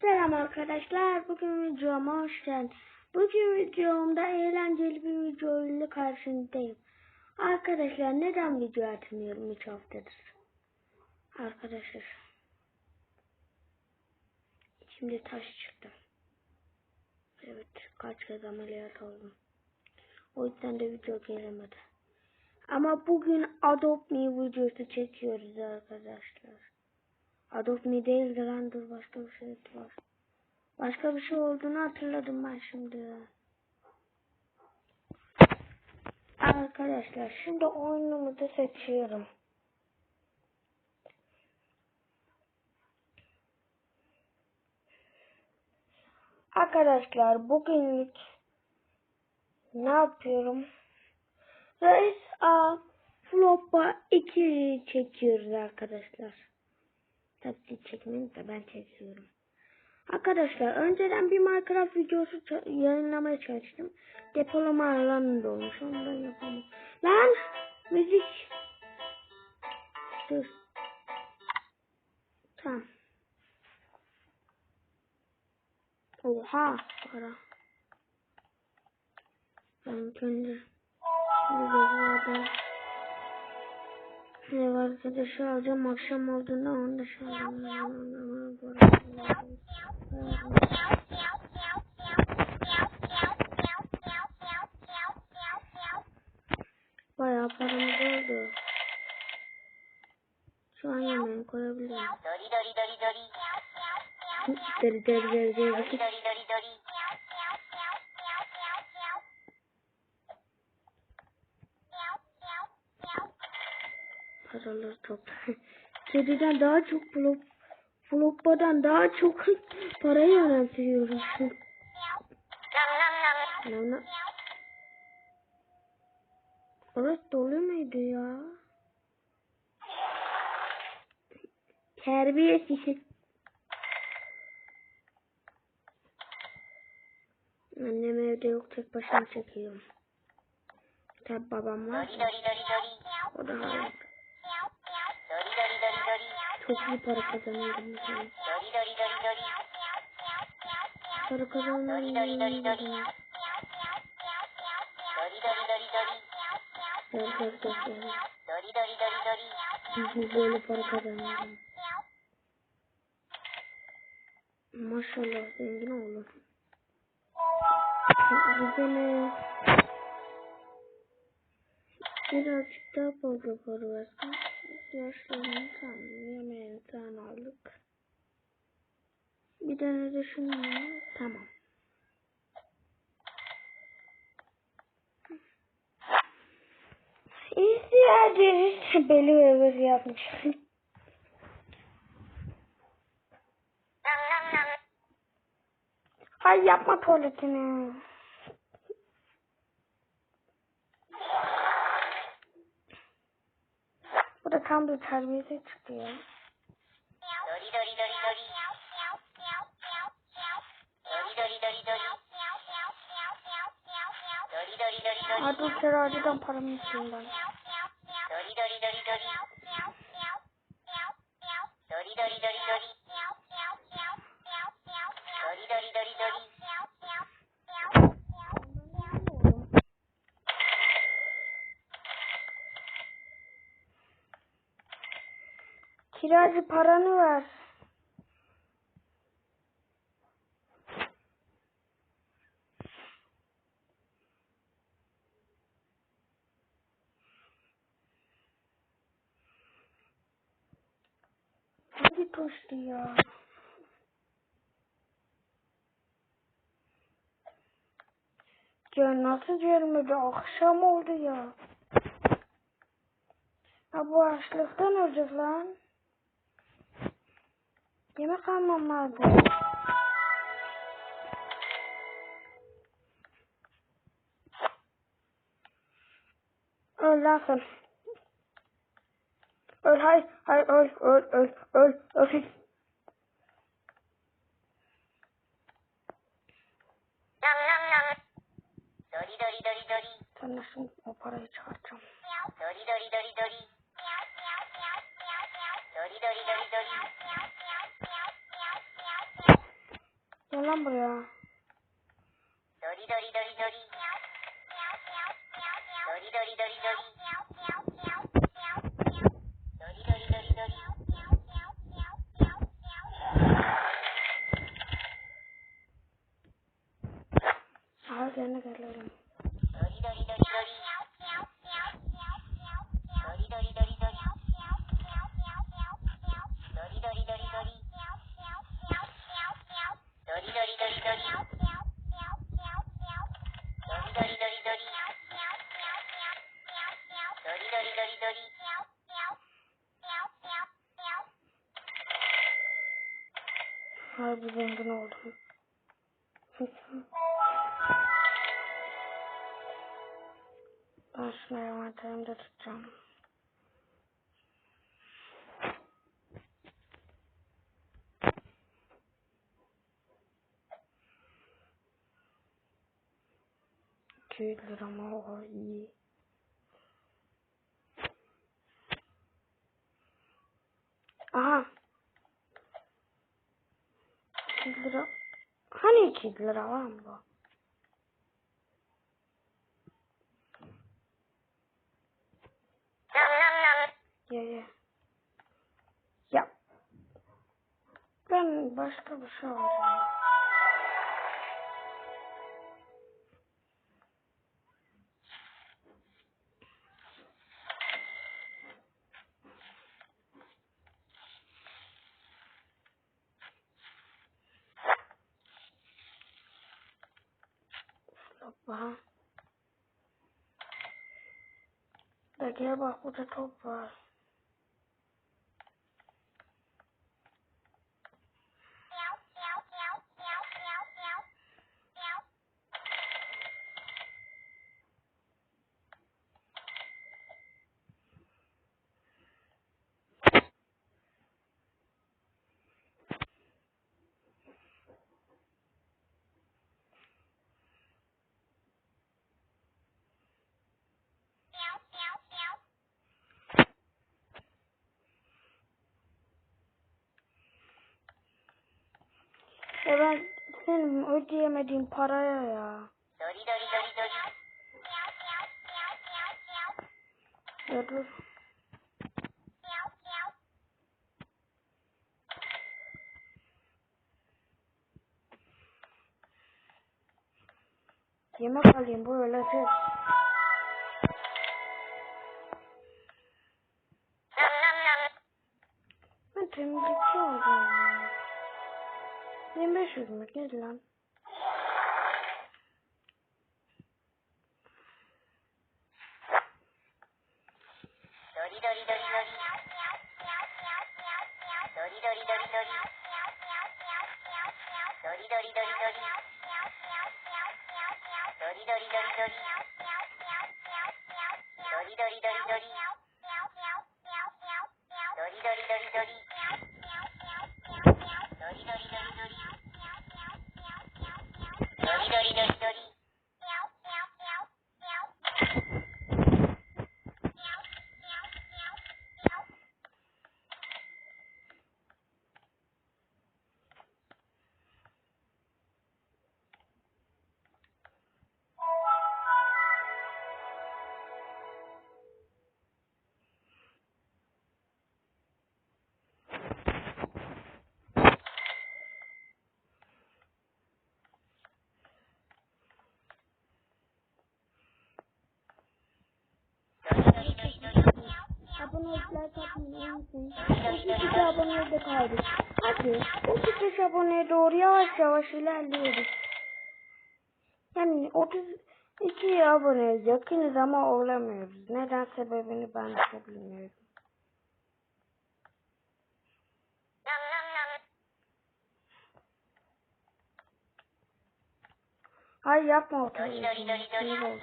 Selam arkadaşlar. Bugün videoma hoş geldiniz. Bugün videomda eğlenceli bir video ile karşınızdayım. Arkadaşlar neden video atmıyorum 3 haftadır? Arkadaşlar. Şimdi taş çıktı. Evet kaç kez ameliyat oldum. O yüzden de video gelemedi. Ama bugün Adopt Me videosu çekiyoruz arkadaşlar. Adopt Me değil başka bir şey var. Başka bir şey olduğunu hatırladım ben şimdi. Arkadaşlar şimdi oyunumu da seçiyorum. Arkadaşlar bugünlük ne yapıyorum? Reis A Flop'a 2 çekiyoruz arkadaşlar. Tabii çekmeyin de ben çekiyorum. Arkadaşlar önceden bir Minecraft videosu yayınlamaya çalıştım. Depolama alanında olmuş. Ondan yapamam. Lan! Müzik. Dur. Tamam. Oha para. Ben kendi. Şimdi de ne Merhaba arkadaşlar alacağım akşam olduğunda onu da şarjım. Bayağı paramız oldu. Şu an yemeğimi koyabilirim. Dori dori dori dori. Dori dori dori dori. paraları topla. Kediden daha çok flop, flopbadan daha çok parayı önemsiyoruz. Nana. Orası dolu muydu ya? Terbiyesiz. Şey. Annem evde yok tek başına çekiyorum. Tabi babam var. O da harika. Hiçbir para kazanmadım. Para kazanmadım. Evet arkadaşlar. Biz böyle para kazanmadım. Maşallah zengin oğlum. Bize ne? Birazcık daha fazla para versin. Yaşlarını tamam, yemeğini aldık. Bir tane de şunu. Tamam. İhtiyacı belli öbür yapmış. Hay yapma tuvaletini. Bu da tam bir terbiyesiz çıktı ya. Dori dori dori dori. Paramı istiyorum ben. Kiracı paranı ver. Hangi tuştu ya? Ya nasıl gelmedi? Akşam oldu ya. Ha bu açlıktan ölecek lan. Yemek almam lazım. Öl sen. Öl hay hay öl öl öl öl öl. Harbi zengin oldum. ben şunu envanterimde tutacağım. Lira mı? O iyi. 2 lira var mı? Ye ye. Ya. Ben başka bir şey alacağım. Saya baru. Ya ben senin ödeyemediğin paraya ya. Dori dori dori dori. Ya dur. Yemek alayım böyle ses. sözüme gel lan. Dori, dori, dori, dori. りのり。Abone olup like atmayı unutmayın. 32 aboneye de kaldık. Hadi 35 aboneye doğru yavaş yavaş ilerliyoruz. Yani 32 aboneyiz yakınız ama olamıyoruz. Neden sebebini ben de bilmiyorum. Hayır yapma o Dori dori dori dori. Dori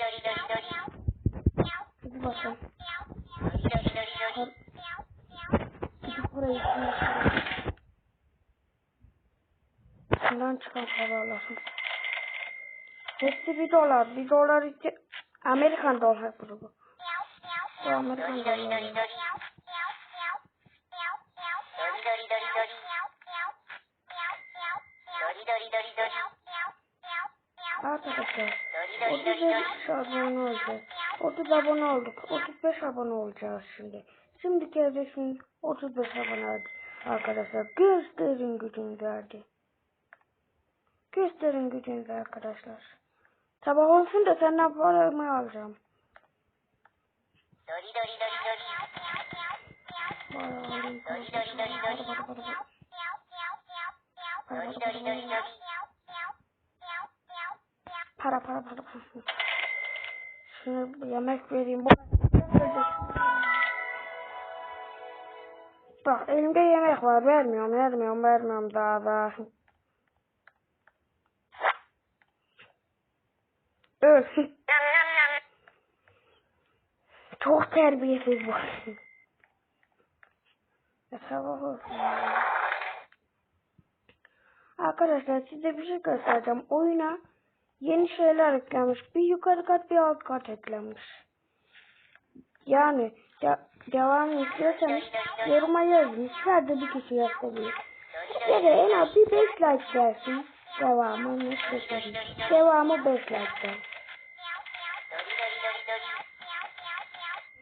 dori dori dori bir bakalım. Gidip burayı Bundan çıkan para alalım. Hepsi bir dolar. Bir dolar iki Amerikan dolar grubu. Bu Amerikan dolar. Arkadaşlar, o güzel şablonu olacak. 30 abone olduk. 35 abone olacağız şimdi. Şimdi hedefim 35 abone hadi. Arkadaşlar gösterin gücünüzü hadi. Gösterin gücünüzü arkadaşlar. Sabah olsun da senden paramı alacağım. Dori dori dori dori. Para para para para. Bir yemek vereyim. Bak elimde yemek var. Vermiyorum, vermiyorum, vermiyorum daha da. Öl. Çok terbiyesiz bu. Arkadaşlar size bir şey göstereceğim. Oyuna yeni şeyler eklenmiş. Bir yukarı kat bir alt kat eklenmiş. Yani de devam istiyorsanız yoruma yazın. Sadece bir kişi yazabilir. Ya da en az bir 5 like gelsin. Devamını istedim. Devamı 5 like gelsin.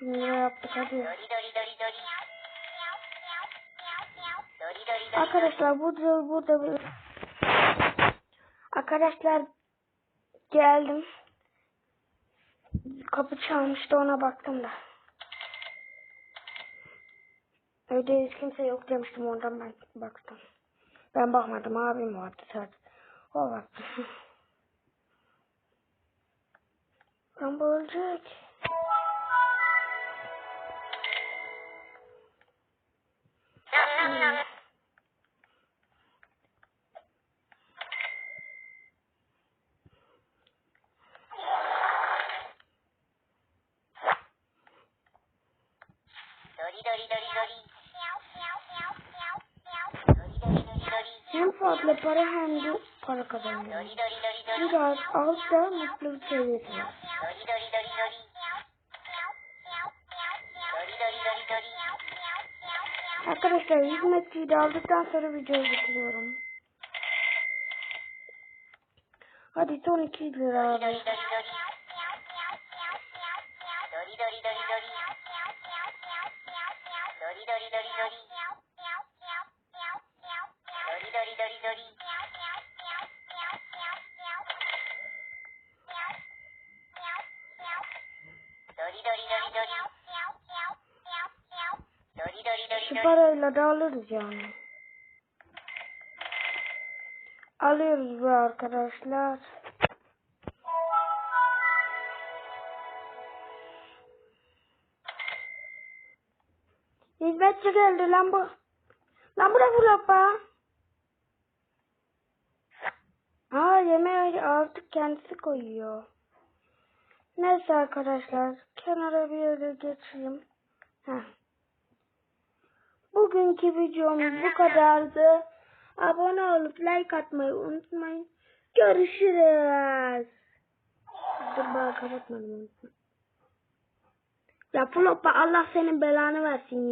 Bunu yaptık hadi. Arkadaşlar burada burada bir Arkadaşlar geldim. Kapı çalmıştı ona baktım da. Evde hiç kimse yok demiştim ondan ben baktım. Ben bakmadım abim vardı sadece. O baktı. Ben bu ölecek. Nam nam nam. Dori dori dori dori. Dori dori dori dori. Hem fazla para hem de para kazanıyor. Biraz altta mutluluk seviyesi var. Dori. Arkadaşlar hizmetçiyi de aldıktan sonra videoyu bitiriyorum. Hadi son 2 lira abi. Parayla da alırız yani. Alıyoruz bu arkadaşlar. Hizmetçi geldi lan bu. Lan bu da floppa. Aa yemeği artık kendisi koyuyor. Neyse arkadaşlar. Kenara bir yere geçeyim. Heh. Bugünkü videomuz bu kadardı. Abone olup like atmayı unutmayın. Görüşürüz. Dur bana kapatmadım. Ya Floppa Allah senin belanı versin ya.